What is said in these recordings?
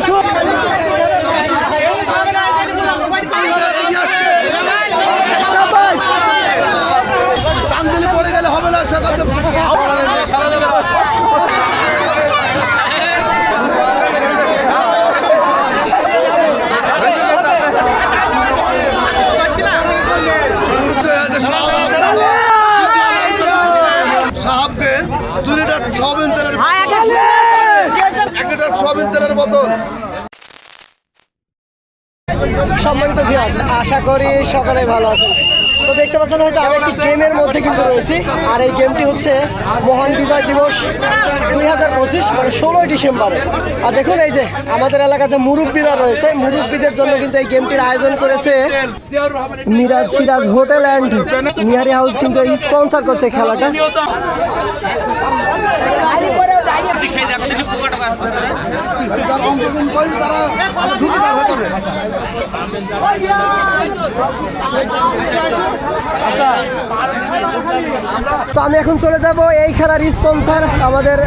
দর্শক সাবাস। চান্দিনী পড়ে গেলে হবে না সেখান সাহাবকে দুই লিটার সয়াবিন তেলের এক লিটার সয়াবিন তেলের বোতল সম্মানিত ভিউয়ার্স আশা করি সকলে ভালো আছেন তো দেখতে পাচ্ছেন হয়তো আমি একটি গেমের মধ্যে কিন্তু রয়েছি। আর এই গেমটি হচ্ছে মহান বিজয় দিবস দুই হাজার পঁচিশ মানে ষোলোই ডিসেম্বরে। আর দেখুন এই যে আমাদের এলাকায় যে মুরব্বীরা রয়েছে, মুরব্বীদের জন্য কিন্তু এই গেমটির আয়োজন করেছে মিরাজ সিরাজ হোটেল অ্যান্ড নিয়ারি হাউস কিন্তু স্পন্সর করছে খেলাটা। যারা অংশগ্রহণ করেন তারা ঢুকে যাবে ভেতরে তো আমি এখন চলে যাব এই খেলার স্পন্সর আমাদের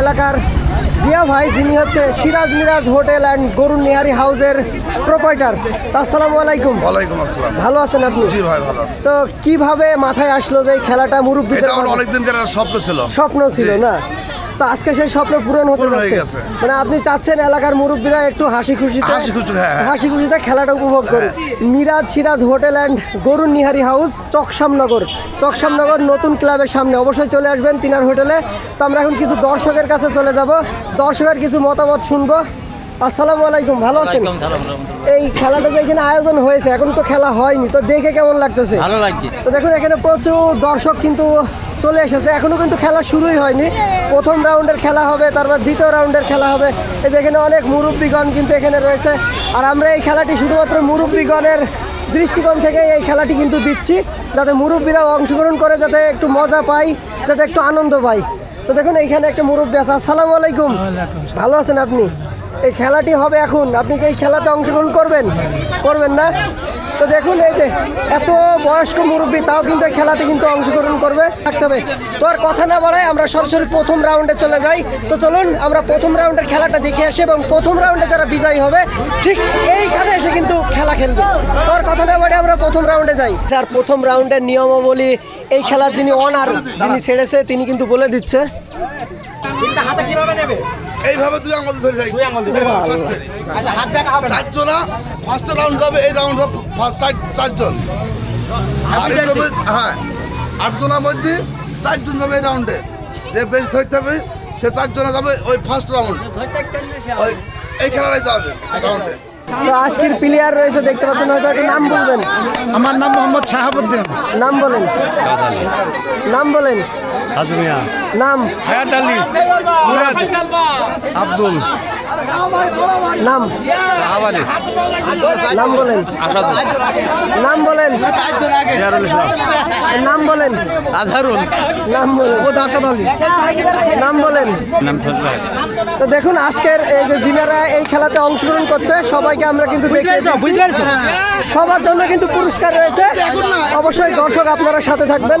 এলাকার জিয়া ভাই যিনি হচ্ছে সিরাজ মিরাজ হোটেল অ্যান্ড গরুন নিহারি হাউসের প্রোপাইটার আসসালামু আলাইকুম। ওয়ালাইকুম আসসালাম। ভালো আছেন আপনি? জি ভাই ভালো আছে। তো কীভাবে মাথায় আসলো যে এই খেলাটা মুরব্বীদের? অনেকদিন স্বপ্ন ছিল। স্বপ্ন ছিল না? তো আজকে সেই স্বপ্ন পূরণ হতে যাচ্ছে। মানে আপনি চাচ্ছেন এলাকার মুরব্বীরা একটু হাসি খুশিতে হাসি খুশি, হ্যাঁ, হ্যাঁ। হাসি খুশিতে খেলাটা উপভোগ করে মিরাজ সিরাজ হোটেল অ্যান্ড গরুন নিহারি হাউস চকসামনগর চকসামনগর নতুন ক্লাবের সামনে অবশ্যই চলে আসবেন তিনার হোটেলে। তো আমরা এখন কিছু দর্শকের কাছে চলে যাব। দর্শকের কিছু মতামত শুনব। আসসালামু আলাইকুম ভালো আছেন? এই খেলাটা যে এখানে আয়োজন হয়েছে এখন তো খেলা হয়নি। তো দেখে কেমন লাগতেছে? ভালো লাগছে। তো দেখুন এখানে প্রচুর দর্শক কিন্তু চলে এসেছে। এখনও কিন্তু খেলা শুরুই হয়নি। প্রথম রাউন্ডের খেলা হবে তারপর দ্বিতীয় রাউন্ডের খেলা হবে। এই যে এখানে অনেক মুরব্বীগণ কিন্তু এখানে রয়েছে। আর আমরা এই খেলাটি শুধুমাত্র মুরব্বীগণের দৃষ্টিকোণ থেকে এই খেলাটি কিন্তু দিচ্ছি যাতে মুরব্বীরাও অংশগ্রহণ করে যাতে একটু মজা পাই যাতে একটু আনন্দ পাই। তো দেখুন এইখানে একটা মুরব্বী আছে। আসসালামু আলাইকুম। ভালো আছেন আপনি? এই খেলাটি হবে এখন। আপনি কি এই খেলাতে অংশগ্রহণ করবেন? করবেন না? তো দেখুন, এই যে এত বয়স্ক মুরব্বী, তাও কিন্তু খেলাতে কিন্তু অংশগ্রহণ করবে, থাকতে হবে। তো আর কথা না বাড়ায় আমরা সরাসরি প্রথম রাউন্ডে চলে যাই। তো চলুন, আমরা প্রথম রাউন্ডের খেলাটা দেখে আসি এবং প্রথম রাউন্ডে যারা বিজয়ী হবে, ঠিক এইখানে এসে কিন্তু খেলা খেলবে। তো আর কথা না বলে আমরা প্রথম রাউন্ডে যাই। যার প্রথম রাউন্ডের নিয়মাবলী, এই খেলার যিনি অনার যিনি ছেড়েছে তিনি কিন্তু বলে দিচ্ছে। এইভাবে দুই আঙুল ধরে যাই। চারজন ফার্স্ট রাউন্ড হবে এই রাউন্ড হবে চারজন। আর হ্যাঁ আটজনের মধ্যে চারজন যাবে এই রাউন্ডে যে বেশ ধরতে হবে সে চারজনে যাবে ওই ফার্স্ট রাউন্ড ওই এই খেলাটাই যাবে রাউন্ডে তো আজকের প্লেয়ার রয়েছে দেখতে পাচ্ছেন হয়তো একটা নাম বলবেন। আমার নাম মোহাম্মদ শাহাবুদ্দিন। নাম বলেন। নাম বলেন। আজমিয়া নাম। হায়াত আলী। মুরাদ। আব্দুল। নাম? নাম বলেন। আসাদুল। নাম বলেন। নাম বলেন। আজহারুল। নাম নাম বলেন। নাম তো দেখুন আজকের এই যে যিনারা এই খেলাতে অংশগ্রহণ করছে সবাইকে আমরা কিন্তু দেখে বুঝতে পারছ? সবার জন্য কিন্তু পুরস্কার রয়েছে। অবশ্যই দর্শক আপনারা সাথে থাকবেন।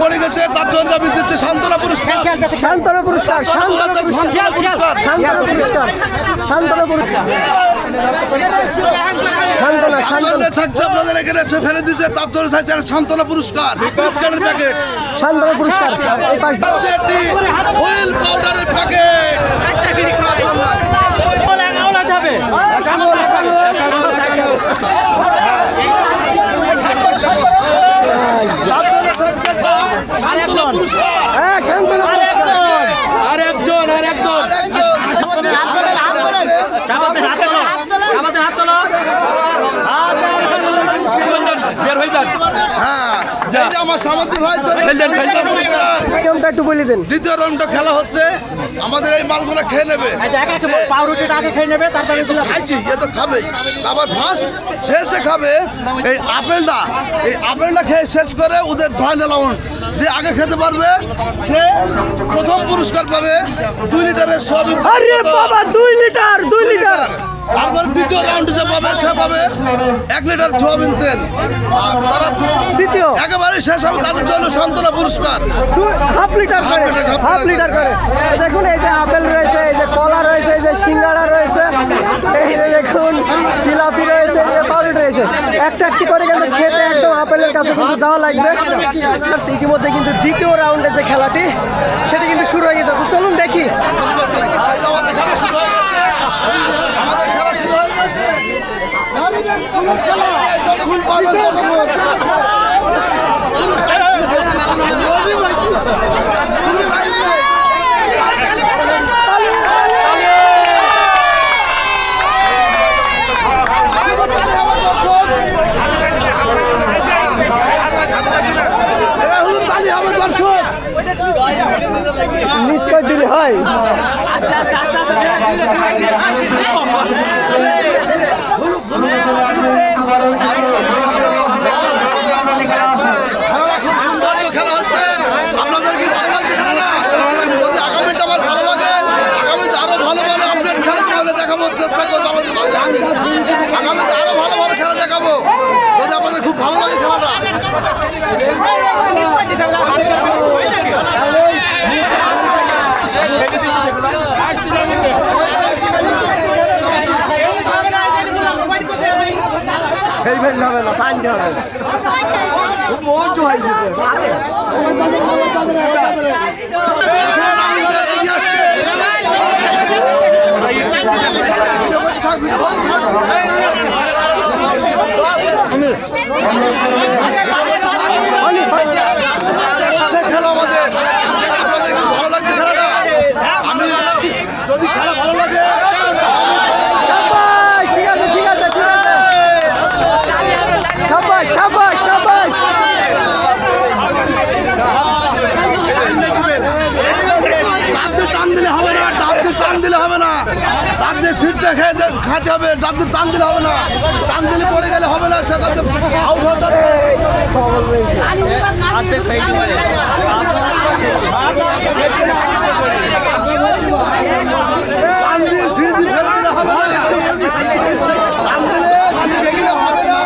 পড়ে গেছে তার জন্য আমি দিচ্ছে সান্ত্বনা পুরস্কার। সান্ত্বনা পুরস্কার সান্ত্বনা পুরস্কার। সান্ত্বনা পুরস্কার। থাকছে আপনাদের এখানে এসে ফেলে দিছে তার জন্য থাকছে সান্ত্বনা পুরস্কার পুরস্কারের প্যাকেট। সান্ত্বনা পুরস্কার হুইল পাউডারের প্যাকেট সান্ত্বনা পুরস্কার হ্যাঁ সান্ত্বনা পুরস্কার আরেকজন আরেকজন আরেকজন আমাদের হাত তোলো আমাদের হাত তোলো বের হয়ে যান হ্যাঁ খেলা এই যে আমার সামর্থ্য ভাই। নিয়মটা একটু বলে দিন। দ্বিতীয় রাউন্ডটা খেলা হচ্ছে। আমাদের এই মালগুলো খেয়ে নেবে। যে- পাউরুটিটা আগে খেয়ে নেবে তারপরে খাইছি এ তো খাবেই। আবার ফার্স্ট শেষে খাবে এই আপেলটা। এই আপেলটা খেয়ে শেষ করে ওদের ফাইনাল রাউন্ড যে আগে খেতে পারবে সে প্রথম পুরস্কার পাবে দুই লিটারের সোয়াবিন তেল আরে বাবা দুই লিটার দুই লিটার। তারপরে দ্বিতীয় রাউন্ড যে পাবে সে পাবে এক লিটার সোয়াবিন তেল। আর তারা শেষ হবে তাদের জন্য সান্ত্বনা পুরস্কার। হাফ লিটার করে হাফ লিটার, করে। দেখুন এই যে আপেল রয়েছে এই যে কলা রয়েছে এই যে সিঙ্গাড়া রয়েছে এই যে দেখুন জিলাপি রয়েছে এই যে পাউরুটি রয়েছে। একটা একটি করে কিন্তু খেতে একদম আপেলের কাছে কিন্তু যাওয়া লাগবে। ইতিমধ্যে কিন্তু দ্বিতীয় রাউন্ডের যে খেলাটি সেটি কিন্তু শুরু হয়ে গেছে। তো চলুন দেখি আমাদের খেলা শুরু হয়ে গেছে আমাদের খেলা শুরু হয়ে গেছে যতক্ষণ পাবেন ততক্ষণ এরা হলো তালি হবে দর্শক মিস করে দিলে হয় খেলাটা খুব সুন্দর খেলা হচ্ছে আপনাদের কি ভালো লাগছে খেলাটা যদি আগামীতে আমার ভালো লাগে আগামীতে আরও ভালো ভালো আপডেট খেলা তোমাদের দেখাবো। চেষ্টা করব। আগামীতে আরও ভালো ভালো খেলা দেখাবো। যদি আপনাদের খুব ভালো লাগে খেলাটা। এই ভেল হবে না পানি হবে বহুত হয় আরে এগিয়ে আসছে। ভিডিও করতে থাক, ভিডিও করতে থাক। হচ্ছে খেলা আমাদের আপনাদের খুব ভালো লাগছে খেলাটা আমি যদি খেলা ভালো লাগে সাবাস ঠিক আছে ঠিক আছে ঠিক আছে সাবাস সাবাস সাবাস দাঁত দিয়ে টান দিলে হবে না দাঁত দিয়ে টান দিলে হবে না দাঁত দিয়ে সিট খাতে হবে দাঁত দিয়ে টান দিলে হবে না। টান দিলে পড়ে গেলে হবে না সেখানে আউট হতে যাবে টান দিয়ে সিঁড়ি দিয়ে ফেলে দিলে হবে না টান দিলে সিঁড়ি দিলে হবে না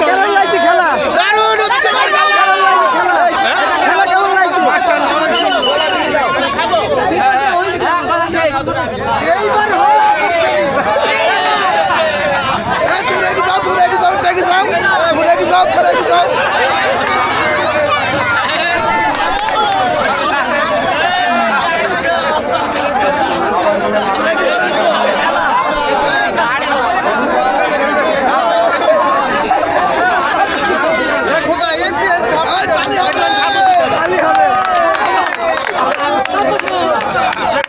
কেমন লাগছে খেলা দারুণ হচ্ছে খেলা কেমন লাগছে এগিয়ে যাও এগিয়ে যাও এগিয়ে যাও এগিয়ে যাও দূরে এগিয়ে যাও এই তালি হবে খালি হবে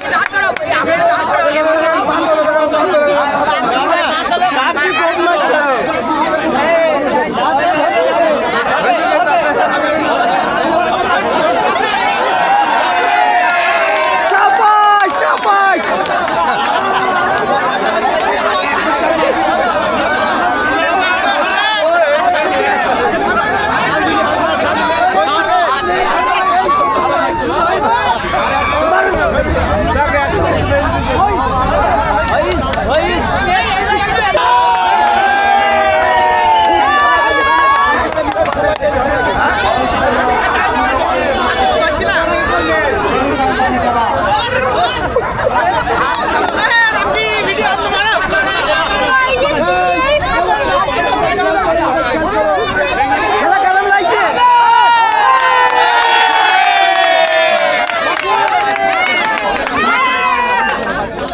স্টার্ট করো আমি স্টার্ট করো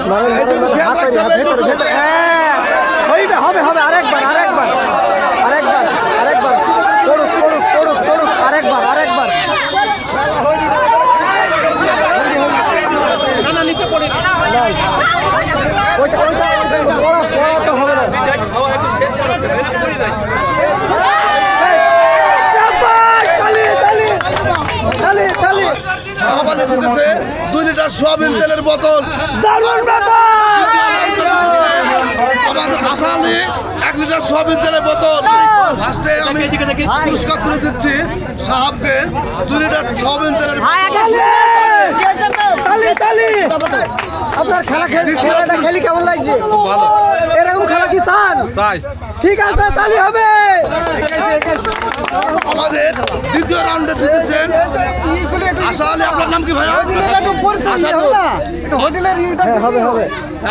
মারেন, মারেন, মারেন, খেয়াল হাতে, রাখতে হবে, ভেতরে, ভেতরে, হ্যাঁ, হইবে, হবে হবে আরেকবার আরেকবার আরেকবার আরেকবার করুক করুক করুক করুক আরেকবার আরেকবার নাই। ওইটা ওইটা ওইটা পড়া পড়া তো হবে না চাপাই, তালি, তালি, তালি, তালি। শাহবালি জিতেছে দুই লিটার সোয়াবিন তেলের বোতল। দারুণ আমাদের আসামি এক লিটার সোয়াবিন তেলের বোতল। ফার্স্টে আমি পুরস্কার তুলে দিচ্ছি সাহাবকে। দুই লিটার সোয়াবিন তেলের বোতল। তালি তালি। আপনার খেলা খেলি খেলাটা খেলি কেমন লাগছে? এরকম খেলা কি চান? ঠিক আছে তালি হবে। আমাদের দ্বিতীয় রাউন্ডে জিতেছেন। আশা আলী আপনার নাম কি ভাইয়া? হ্যাঁ, হবে হবে।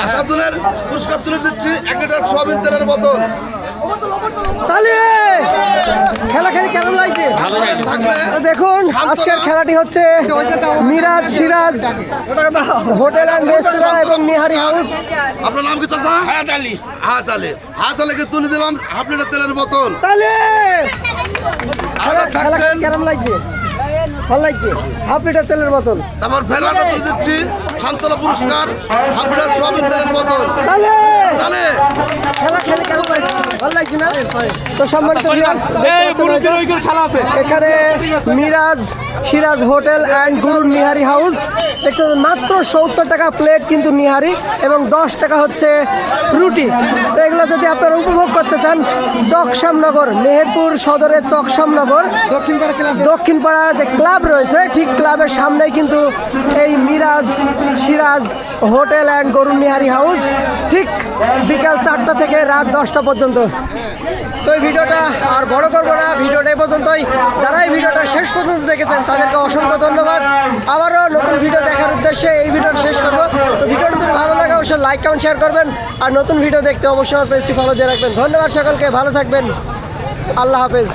আসাদুলের পুরস্কার তুলে দিচ্ছি এক লিটার সোয়াবিন তেলের বোতল তালি খেলা খেলি কেমন লাগছে? দেখুন আজকের খেলাটি হচ্ছে মিরাজ সিরাজ হোটেল অ্যান্ড রেস্তোরাঁ এবং নিহারি হাউস আপনার নাম কি চাষা হাত আলি। হাত আলি। আলীকে তুলে দিলাম আপনার তেলের বোতল। তাহলে খেলা খেলা কেমন লাগছে? ভালো লাগছে? হাফ লিটার তেলের বোতল। তারপর ফেরাটা তুলে দিচ্ছি সান্ত্বনা পুরস্কার হাফ লিটার সোয়াবিন তেলের বোতল। তাহলে তাহলে খেলা খেলে কেমন লাগছে ভালো লাগছে না? তো সম্মানিত viewers, এখানে Miraj Siraj hotel and Guru nihari house. দেখতে মাত্র সত্তর টাকা প্লেট কিন্তু নিহারি এবং দশ টাকা হচ্ছে রুটি। তো এগুলো যদি আপনারা উপভোগ করতে চান চকশামনগর মেহেরপুর সদরের চকশামনগর দক্ষিণপাড়া যে ক্লাব রয়েছে, ঠিক ক্লাবের সামনেই কিন্তু এই মিরাজ, সিরাজ হোটেল অ্যান্ড গরুন নিহারি হাউস, ঠিক বিকাল চারটা থেকে রাত দশটা পর্যন্ত। তো এই ভিডিওটা আর বড় করব না, ভিডিওটা এই পর্যন্তই। যারা এই ভিডিওটা শেষ পর্যন্ত দেখেছেন তাদেরকে অসংখ্য ধন্যবাদ। আবারও নতুন ভিডিও দেখার উদ্দেশ্যে এই ভিডিওটা শেষ করব। তো ভিডিওটা যদি ভালো লাগে, অবশ্যই লাইক কমেন্ট শেয়ার করবেন। আর নতুন ভিডিও দেখতে অবশ্যই আমার পেজটি ফলো দিয়ে রাখবেন। ধন্যবাদ সকলকে, ভালো থাকবেন। আল্লাহ হাফেজ।